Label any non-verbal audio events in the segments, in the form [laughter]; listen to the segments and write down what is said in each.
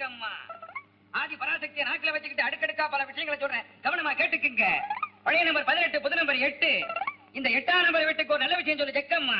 ஜக்கம்மா ஆதி பராசக்தியை நாக்கில வச்சுக்கிட்டு அடுக்கடுக்கா பல விஷயங்களை சொல்றேன். கவனமா கேட்டுக்குங்க. பழைய நம்பர் பதினெட்டு புது நம்பர் எட்டு. இந்த எட்டாம் நம்பர் வீட்டுக்கு ஒரு நல்ல விஷயம் சொல்லு ஜக்கம்மா.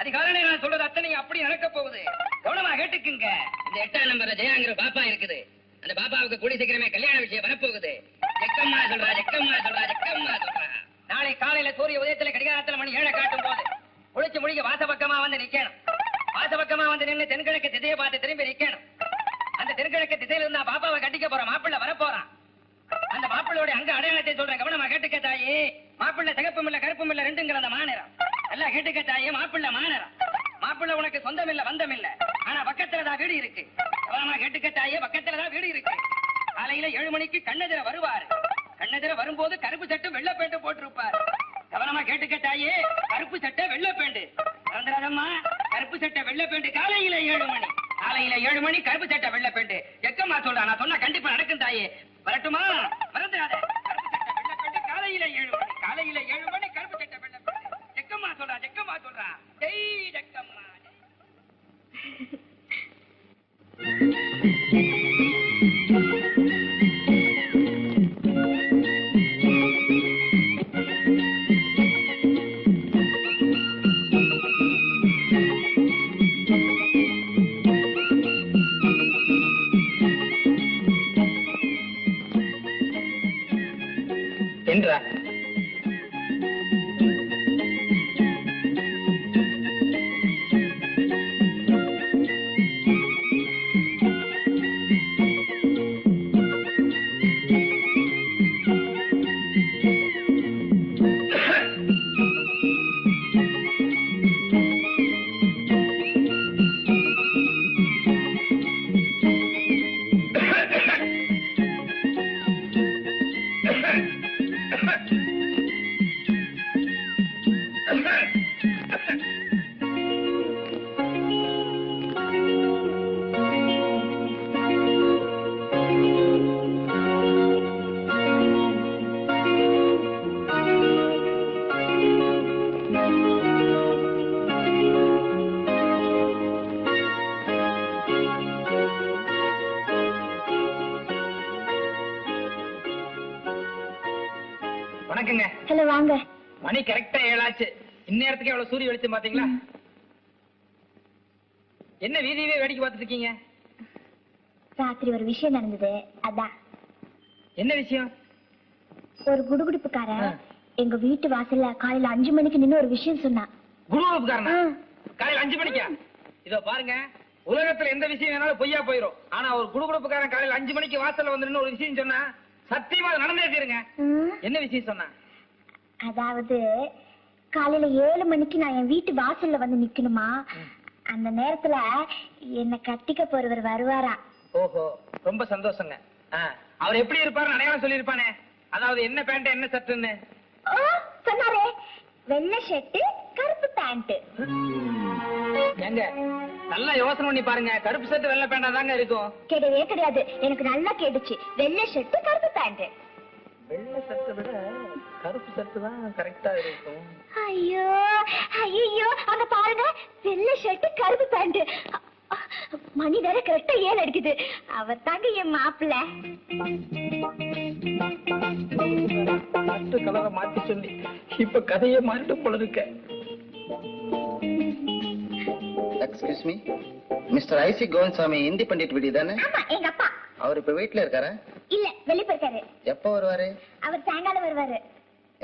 அதிகாலையில நான் சொல்றது அத்தனை அப்படி நடக்க போகுது. கவனமா கேட்டுக்குங்க. இந்த எட்டாம் நம்பர்ல ஜெயாங்கிற பாப்பா இருக்குது. அந்த பாப்பாவுக்கு கூடி சீக்கிரமே கல்யாண விஷயம் வரப்போகுது. ஜக்கம்மா சொல்றா ஜக்கம்மா சொல்றா ஜக்கம்மா சொல்றா. நாளை காலையில சூரிய உதயத்துல கடிகாரத்துல மணி ஏழை காட்டும் போது குளிச்சு முடிக்க வாச பக்கமா வந்து நிக்கணும். வாச பக்கமா வந்து நின்று தென்கிழக்கு திசையை பார்த்து திரும்பி நிக்கணும். அந்த தென்கிழக்கு திசையில இருந்தா பாப்பாவை கட்டிக்க போற மாப்பிள்ளை வர போறான் அந்த மாப்பிள்ளோட அங்க அடையாளத்தை சொல்றேன் கவனமா கேட்டுக்க தாயி. மாப்பிள்ள சிகப்பும் இல்ல கருப்பும் இல்ல ரெண்டுங்கிற அந்த எல்லாம் கேட்டுக்க தாயி மாப்பிள்ளை மாநிலம். மாப்பிள்ளை உனக்கு சொந்தம் இல்ல வந்தம் இல்ல. ஆனா பக்கத்துல தான் வீடு இருக்கு. கவனமா கேட்டுக்க தாயி பக்கத்துல தான் வீடு இருக்கு. காலையில ஏழு மணிக்கு கண்ணெதிர வருவாரு. கண்ணெதிர வரும்போது கருப்பு சட்டு வெள்ள பேண்டு போட்டிருப்பாரு. கவனமா கேட்டுக்க தாயே கருப்பு சட்டை வெள்ள பேண்டு. கருப்பு சட்டை வெள்ள பேண்டு காலையில ஏழு மணி. காலையில ஏழு மணி கருப்பு சட்டை வெள்ள பெண்டு எக்கம்மா சொல்றா நான் சொன்னா கண்டிப்பா நடக்கும் தாயே. வரட்டுமா? மறந்துடாத. காலையில ஏழு மணி காலையில ஏழு மணி கருப்பு சட்டை வெள்ள பெண்டு எக்கம்மா சொல்றா ஜக்கம்மா சொல்றா. ஜெய் ஜக்கம்மா [laughs] இந்நேரத்துக்கு எவ்வளவு சூரிய வெளிச்சம் பாத்தீங்களா என்ன வீதியவே வேடிக்கை பார்த்துட்டு இருக்கீங்க? ராத்திரி ஒரு விஷயம் நடந்தது அதான். என்ன விஷயம்? ஒரு குடுகுடுப்புக்காரன். எங்க வீட்டு வாசல்ல காலையில அஞ்சு மணிக்கு நின்னு ஒரு விஷயம் சொன்னான். குருவகுப்புக்காரனா ஆ. காலையில அஞ்சு மணிக்கா? இதோ பாருங்க உலகத்துல எந்த விஷயம் வேணாலும் பொய்யா போயிரும். ஆனா ஒரு குடுகுடுப்புக்காரன் காலையில அஞ்சு மணிக்கு வாசல்ல வந்து நின்னு ஒரு விஷயம் சொன்னா சத்தியமா நடந்தே தீருங்க. என்ன விஷயம் சொன்னா அதாவது காலையில ஏழு மணிக்கு நான் என் வீட்டு வாசல்ல வந்து நிக்கணுமா? அந்த நேரத்துல என்ன கட்டிக்க போறவர் வருவாரா? ஓஹோ ரொம்ப சந்தோஷங்க. அவர் எப்படி இருப்பாரு அடையாளம் சொல்லியிருப்பானே. அதாவது என்ன பேண்ட் என்ன சட்டுன்னு சொன்னாரே. வெள்ளை ஷர்ட் கருப்பு பேண்ட் ஏங்க நல்லா யோசனை பண்ணி பாருங்க. கருப்பு சட்டு வெள்ளை பேண்டா தாங்க இருக்கும். கிடையவே கிடையாது. எனக்கு நல்லா கேட்டுச்சு. வெள்ளை ஷர்ட் கருப்பு பேண்ட் வெள்ளை சட்டை விட கருப்பு சட்டு தான் கரெக்டா இருக்கும். ஐயோ ஐயோ அங்க பாருங்க வெள்ளை ஷர்ட் கருப்பு பேண்ட் மணி வேற கரெக்டா ஏழு அடிக்குது? அவர் தாங்க என் மாப்பிள்ள. மற்ற கலரை மாத்தி சொல்லி இப்ப கதையை மாறிட்டு போல இருக்க. Excuse me mister IC Govindasamy Hindi pandit வீடு தானே? ஆமா எங்க அப்பா. அவர் இப்ப வீட்ல இருக்காரா? இல்ல வெளிய போயிருக்காரு. எப்போ வருவாரு? அவர் சாயங்காலம் வருவாரு.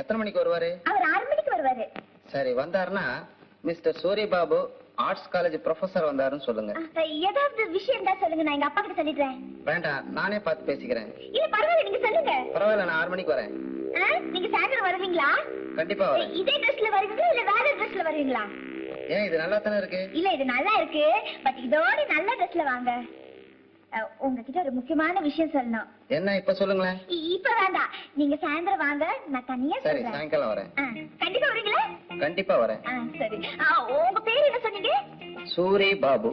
எத்தனை மணிக்கு வருவாரு? அவர் ஆறு மணிக்கு வருவாரு. சரி வந்தாருன்னா மிஸ்டர் சூரிய பாபு ஆர்ட்ஸ் காலேஜ் ப்ரொஃபசர் வந்தாருன்னு சொல்லுங்க. ஏதாவது விஷயம் தான் சொல்லுங்க நான் எங்க அப்பா கிட்ட சொல்லிடுறேன். வேண்டாம் நானே பார்த்து பேசிக்கிறேன். இல்ல பரவாயில்ல நீங்க சொல்லுங்க. பரவாயில்ல நான் ஆறு மணிக்கு வரேன். நீங்க சாயங்காலம் வருவீங்களா? கண்டிப்பா வரேன். இதே ட்ரெஸ்ல வருவீங்களா இல்ல வேற ட்ரெஸ்ல வருவீங்களா? ஏன் இது நல்லா தானே இருக்கு? இல்ல இது நல்லா இருக்கு பட் இதோட நல்ல ட்ரெஸ்ல வாங்க. உங்ககிட்ட ஒரு முக்கியமான விஷயம் சொல்லணும். என்ன இப்ப சொல்லுங்களேன். இப்ப வேண்டாம். நீங்க சாயந்தரம் வாங்க நான் தனியா சரி சாயங்காலம் வரேன். கண்டிப்பா வரீங்களா? கண்டிப்பா வரேன். சரி. உங்க பேர் என்ன சொன்னீங்க? சூரி பாபு.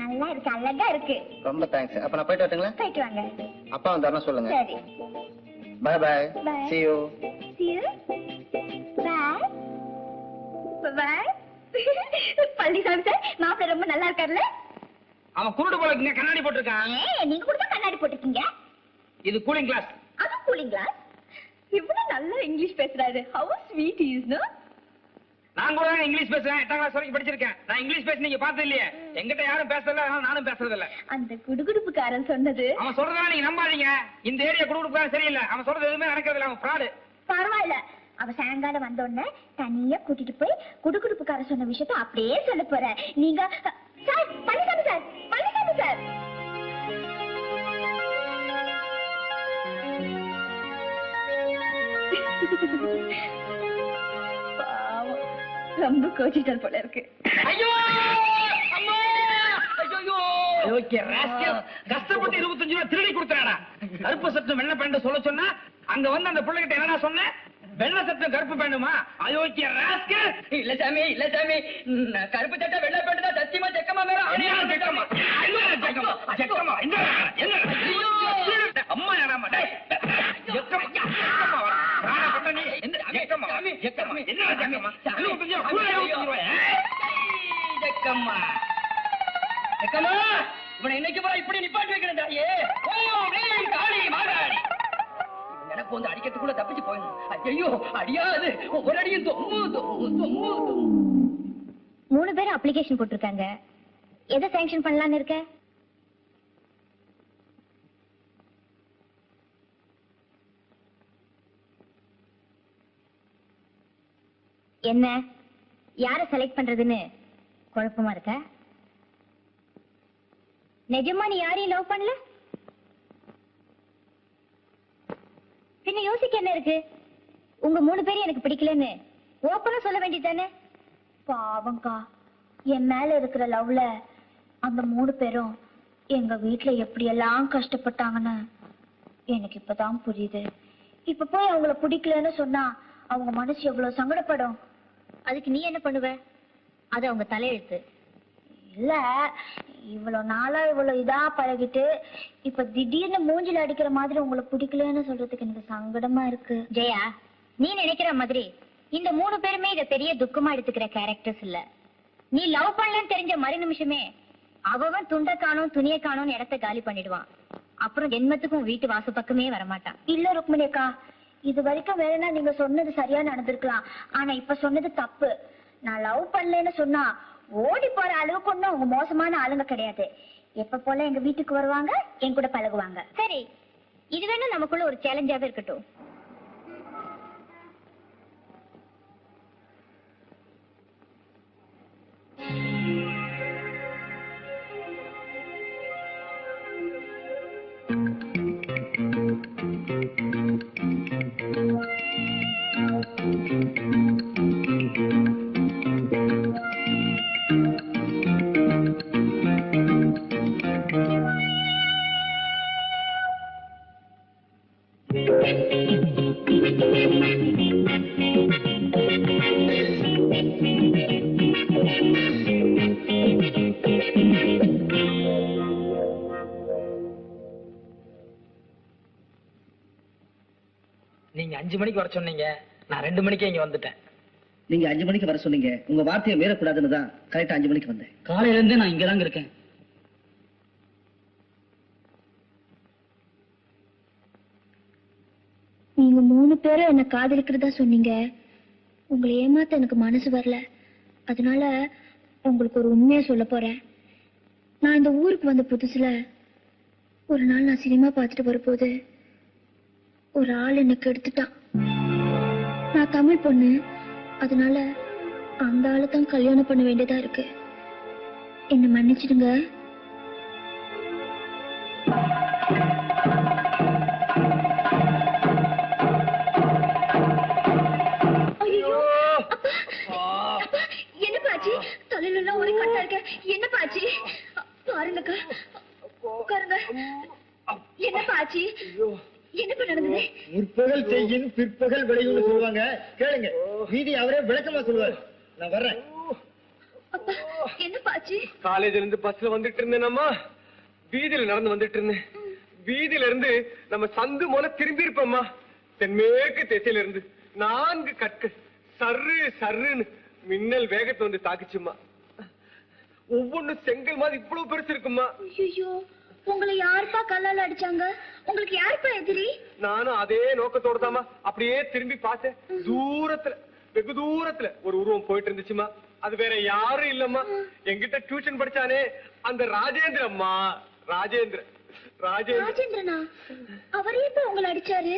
நல்லா இருக்கு அழகா இருக்கு. ரொம்ப தேங்க்ஸ் அப்ப நான் போயிட்டு வரட்டுங்களா? போயிட்டு வாங்க. அப்பா வந்தாருன்னா சொல்லுங்க. சரி. Bye Bye. see you. See you. Bye. Bye. [laughs] Palanisamy sir மாப்பிள்ளை ரொம்ப நல்லா இருக்காருல்ல? அவன் குருடு போல இங்க கண்ணாடி போட்டிருக்கான். நீங்க கூட கண்ணாடி போட்டிருக்கீங்க? இது கூலிங் கிளாஸ் அது கூலிங்களா இவ்வளவு நல்லா இங்கிலீஷ் பேசுறாரு. ஹவு ஸ்வீட் இஸ் நோ நான் கூட இங்கிலீஷ் பேசுறேன் எட்டாம் கிளாஸ் வரைக்கும் படிச்சிருக்கேன். நான் இங்கிலீஷ் பேச நீங்க பார்த்தது இல்லையே எங்கிட்ட யாரும் பேசல நானும் பேசுறது இல்ல அந்த குடுகுடுப்புக்காரன் சொன்னது. அவன் சொல்றதெல்லாம் நீங்க நம்பாதீங்க. இந்த ஏரியா குடுக்குறான் சரியில்லை. அவன் சொல்றது எதுவுமே நடக்கிறது இல்ல அவன் ஃப்ராடு பரவாயில்ல. அவ சாயங்காலம் வந்த உடனே தனியா கூட்டிட்டு போய் குடுகுடுப்புக்காரன் சொன்ன விஷயத்த அப்படியே சொல்ல போற. நீங்க சார் பழனிசாமி சார் ரொம்ப கோச்சிட்டார் போல இருக்கு. ஐயோ! அம்மா! ஐயோ ஓகே ராஸ்கல் கஷ்டப்பட்டு இருபத்தஞ்சு ரூபா திருடி கொடுத்தாடா கருப்பு சட்டம் வெள்ளை பேண்ட் சொல்ல சொன்னா அங்க வந்து அந்த பிள்ளைகிட்ட என்னடா சொன்னேன் வெள்ளை சட்டம் கருப்பு பேண்டுமா அயோக்கிய ராஸ்கல்! இல்ல சாமி இல்ல சாமி. கருப்பு சட்டை வெள்ளை பேண்ட் தான் சத்தியமா செக்கமா மேல என்ன ஜெக்கமா. என்ன ஜெக்கமா. ஜெக்கமா. என்ன? என்ன! அம்மா யாராமா டேய். ராணா நீ. என்ன ஜெக்கமா. சாமி, ஜெக்கமா. சாமி, என்ன சாமி, கூட இவனை இன்னைக்கு போல இப்படி நிப்பாட்டி வைக்கிறேன் தாயே. ஓ காளி இவன் எனக்கு வந்து அடிக்கிறதுக்குள்ள தப்பிச்சு போயிடும். ஐயோ அடியாது. ஒரு அடியும் மூணு பேரும் அப்ளிகேஷன் போட்டிருக்காங்க. எதை சாங்ஷன் பண்ணலான்னு இருக்க? என்ன? யார செலக்ட் பண்றதுன்னு குழப்பமா இருக்க? நிஜமா நீ யாரையும் லவ் பண்ணல? பின்ன யோசிக்க என்ன இருக்கு? உங்க மூணு பேரும் எனக்கு பிடிக்கலன்னு ஓப்பனா சொல்ல வேண்டியதானே பாவம்க்கா. என் மேல இருக்கிற லவ்ல அந்த மூணு பேரும் எங்க வீட்ல எப்படியெல்லாம் கஷ்டப்பட்டாங்கன்னு எனக்கு இப்பதான் புரியுது. இப்ப போய் அவங்கள பிடிக்கலன்னு சொன்னா அவங்க மனசு எவ்வளவு சங்கடப்படும்? அதுக்கு நீ என்ன பண்ணுவ? அது அவங்க தலையெழுத்து. இல்ல இவ்வளவு நாளா இவ்வளவு இதா பழகிட்டு இப்ப திடீர்னு மூஞ்சில அடிக்கிற மாதிரி உங்களை பிடிக்கலன்னு சொல்றதுக்கு எனக்கு சங்கடமா இருக்கு. ஜெயா நீ நினைக்கிற மாதிரி இந்த மூணு பேருமே இத பெரிய துக்கமா எடுத்துக்கிற கேரக்டர்ஸ் இல்ல. நீ லவ் பண்ணலன்னு தெரிஞ்ச மறு நிமிஷமே அவன் துண்ட காணும் துணிய காணும் இடத்த காலி பண்ணிடுவான். அப்புறம் ஜென்மத்துக்கும் வீட்டு வாச பக்கமே வரமாட்டான். இல்ல ருக்மிணி அக்கா இது வரைக்கும் வேணும்னா நீங்க சொன்னது சரியா நடந்திருக்கலாம். ஆனா இப்ப சொன்னது தப்பு. நான் லவ் பண்ணலன்னு சொன்னா ஓடி போற அளவுக்கு ஒண்ணும் அவங்க மோசமான ஆளுங்க கிடையாது. எப்ப போல எங்க வீட்டுக்கு வருவாங்க என் கூட பழகுவாங்க. சரி. இது வேணா நமக்குள்ள ஒரு சேலஞ்சாவே இருக்கட்டும். வர சொன்னீங்க. நான் ரெண்டு மணிக்கே இங்க வந்துட்டேன். நீங்க அஞ்சு மணிக்கு வர சொன்னீங்க. உங்க வார்த்தையை மீறக்கூடாதுன்னு தான் கரெக்டா அஞ்சு மணிக்கு வந்தேன். காலையில இருந்தே நான் இங்கதாங்க இருக்கேன். நீங்க மூணு பேரும் என்ன காதலிக்கிறதா சொன்னீங்க. உங்களை ஏமாத்த எனக்கு மனசு வரல. அதனால உங்களுக்கு ஒரு உண்மையை சொல்ல போறேன். நான் இந்த ஊருக்கு வந்த புதுசுல ஒரு நாள் நான் சினிமா பார்த்துட்டு வரும்போது ஒரு ஆள் எனக்கு எடுத்துட்டான் நான் தமிழ் பொண்ணு. அதனால அந்த ஆளை தான் கல்யாணம் பண்ண வேண்டியதா இருக்கு. என்ன மன்னிச்சிடுங்க. ஐயோ! என்ன பாச்சி தலையில ஒரே கட்டா இருக்க. என்ன பாச்சி பாருங்கக்கா. உட்காருங்க. என்ன பாச்சி முற்பகல் செய்யின் பிற்பகல் விளையும்னு சொல்லுவாங்க. கேளுங்க. மீதி அவரே விளக்கமா சொல்லுவார். நான் வர்றேன். அப்பா என்ன பாச்சி காலேஜ்ல இருந்து பஸ்ல வந்துட்டு இருந்தேனம்மா வீதியில நடந்து வந்துட்டு இருந்தேன். வீதியில இருந்து நம்ம சந்து மூல திரும்பி இருப்போம்மா. தென்மேற்கு திசையில இருந்து நான்கு கற்கள். சர்ரு சர்ருன்னு மின்னல் வேகத்தை வந்து தாக்குச்சும்மா. ஒவ்வொன்றும் செங்கல் மாதிரி இவ்வளவு பெருசு இருக்குமா ஐயோ உங்களை யாருப்பா கல்லால அடிச்சாங்க? உங்களுக்கு யாருப்பா எதிரி? நானும் அதே நோக்கத்தோட தாமா அப்படியே திரும்பி பார்த்தேன். தூரத்துல வெகு தூரத்துல ஒரு உருவம் போயிட்டு இருந்துச்சுமா அது வேற யாரும் இல்லம்மா. என்கிட்ட டியூஷன் படிச்சானே அந்த ராஜேந்திரம்மா. ராஜேந்திர ராஜேந்திர. ராஜேந்திரனா? அவரே இப்ப உங்களை அடிச்சாரு?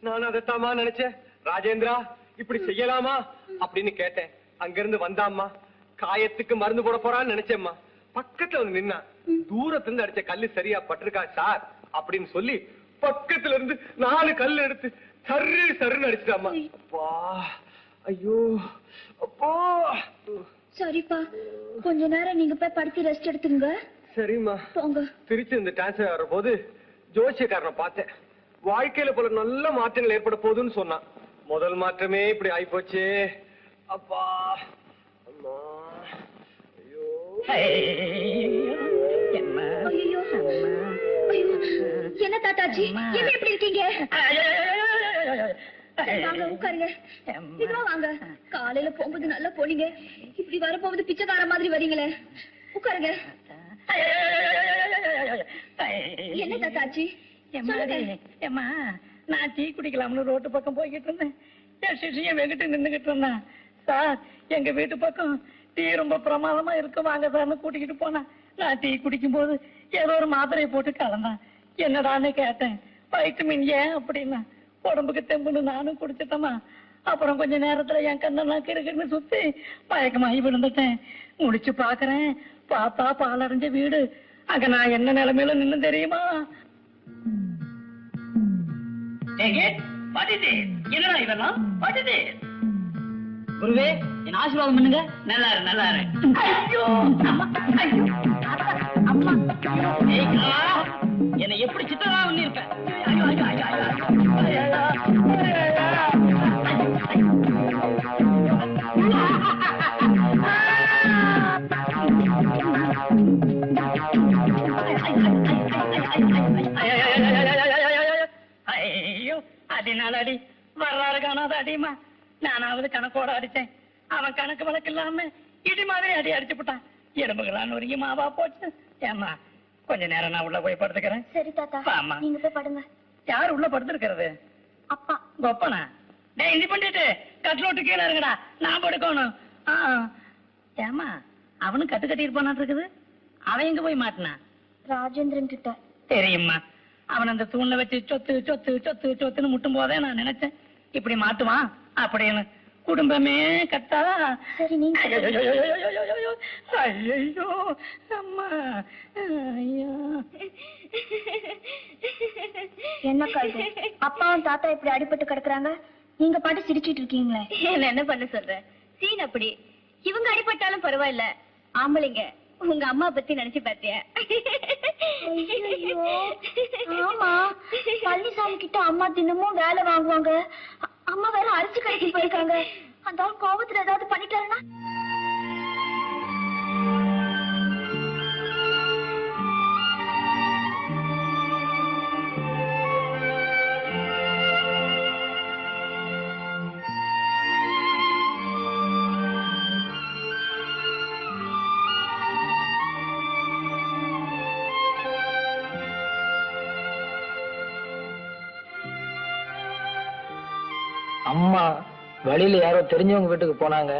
நான் அதைத்தாமா நினைச்சேன். ராஜேந்திரா இப்படி செய்யலாமா? அப்படின்னு கேட்டேன். அங்கிருந்து வந்தாம்மா. காயத்துக்கு மருந்து போட போறான்னு நினைச்சேம்மா. பக்கத்துல வந்து நின்னா தூரத்துல இருந்து அடிச்ச கல்லு சரியா பட்டிருக்கா சார்? அப்படின்னு சொல்லி பக்கத்துல இருந்து நாலு கல் எடுத்து சர்ரு சருன்னு அடிச்சிட்டாம்மா. அப்பா ஐயோ அப்பா. சரிப்பா கொஞ்ச நேரம் நீங்க போய் படுத்து ரெஸ்ட் எடுத்துங்க சரிம்மா. போங்க. திருச்சி இந்த டிரான்ஸ்ஃபர் வர போது ஜோசியக்காரனை பார்த்தேன். வாழ்க்கையில போல நல்ல மாற்றங்கள் ஏற்பட போகுதுன்னு சொன்னான். முதல் மாற்றமே இப்படி ஆயிப்போச்சே. அப்பா. என்ன தாத்தாஜி என்ன எப்படி இருக்கீங்க? வாங்க உட்காருங்க. இதுவா வாங்க. காலையில போகும்போது நல்லா போனீங்க. இப்படி வரப்போகுது பிச்சைக்கார மாதிரி வரீங்களே. உட்காருங்க. என்ன தாத்தாஜி சொல்லுங்க. ஏம்மா நான் டீ குடிக்கலாம்னு ரோட்டு பக்கம் போய்கிட்டு இருந்தேன். என் சிஷியன் வெங்கிட்டு நின்னுகிட்டு இருந்தான். சார் எங்க வீட்டு பக்கம் டீ ரொம்ப பிரமாதமா இருக்கு வாங்க சார்னு கூட்டிக்கிட்டு போனேன். நான் டீ குடிக்கும் போது ஏதோ ஒரு மாத்திரையை போட்டு கலந்தான். என்னடான்னு கேட்டேன். வைட்டமின் ஏன் அப்படின்னா உடம்புக்கு தெம்புன்னு நானும் குடிச்சிட்டமா அப்புறம் கொஞ்ச நேரத்துல என் கண்ணெல்லாம் கிருக்குன்னு சுத்தி மயக்கமாகி விழுந்துட்டேன். முடிச்சு பாக்குறேன் பார்த்தா பாலடைஞ்ச வீடு. அங்க நான் என்ன நிலைமையில நின்னு தெரியுமா? என்னடா இதெல்லாம்? பாட்டுது குருவே என் ஆசீர்வாதம் பண்ணுங்க நல்லா இரு நல்லா இரு ஐயோ என்னை எப்படி சித்தரா பண்ணிருப்பேன் ஐயோ அதனால அடி வரலாறு காணாத அடிமா நானாவது கணக்கோட அடிச்சேன். அவன் கணக்கு வழக்கு இல்லாம இடி மாதிரி அடி அடிச்சு போட்டான். எலும்புகளான் ஒரு மாவா போச்சு. ஏமா கொஞ்ச நேரம் நான் உள்ள போய் படுத்துக்கிறேன். சரி தாத்தா. ஆமா. நீங்க போய் படுங்க. யார் உள்ள படுத்திருக்கிறது? அப்பா. கொப்பனா? டேய் இது பண்ணிட்டு கட்லோட்டு கீழே இருங்கடா நான் படுக்கணும். ஏமா அவனும் கட்டு கட்டி இருப்பானாட்டு இருக்குது. அவன் எங்க போய் மாட்டினான் ராஜேந்திரன் கிட்ட. தெரியுமா அவன் அந்த தூண்ல வச்சு சொத்து சொத்து சொத்து சொத்துன்னு முட்டும் போதே நான் நினைச்சேன். இப்படி மாட்டுவான்? அப்படின்னு குடும்பமே சரி நீங்க ஐயோ அம்மா ஐயோ என்னக்கா இது அப்பாவும் தாத்தா இப்படி அடிபட்டு கிடக்குறாங்க நீங்க பாட்டு சிரிச்சிட்டு இருக்கீங்களே என்ன என்ன பண்ண சொல்ற சீன் அப்படி இவங்க அடிபட்டாலும் பரவாயில்ல ஆம்பளைங்க உங்க அம்மா பத்தி நினைச்சு பாத்தியா ஆமா பழனிசாமி கிட்ட அம்மா தினமும் வேலை வாங்குவாங்க அம்மா வேற அரிசி கடைக்கு போயிருக்காங்க. அந்த ஆள் கோபத்துல ஏதாவது பண்ணிட்டாருன்னா அம்மா வழியில யாரோ தெரிஞ்சவங்க வீட்டுக்கு போனாங்க.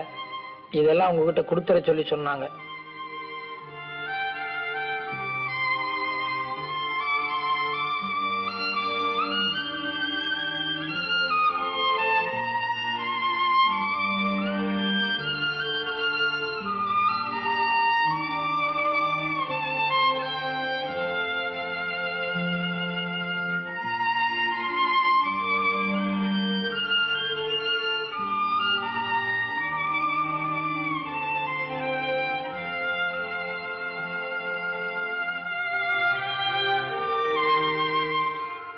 இதெல்லாம் உங்ககிட்ட கொடுத்துற சொல்லி சொன்னாங்க.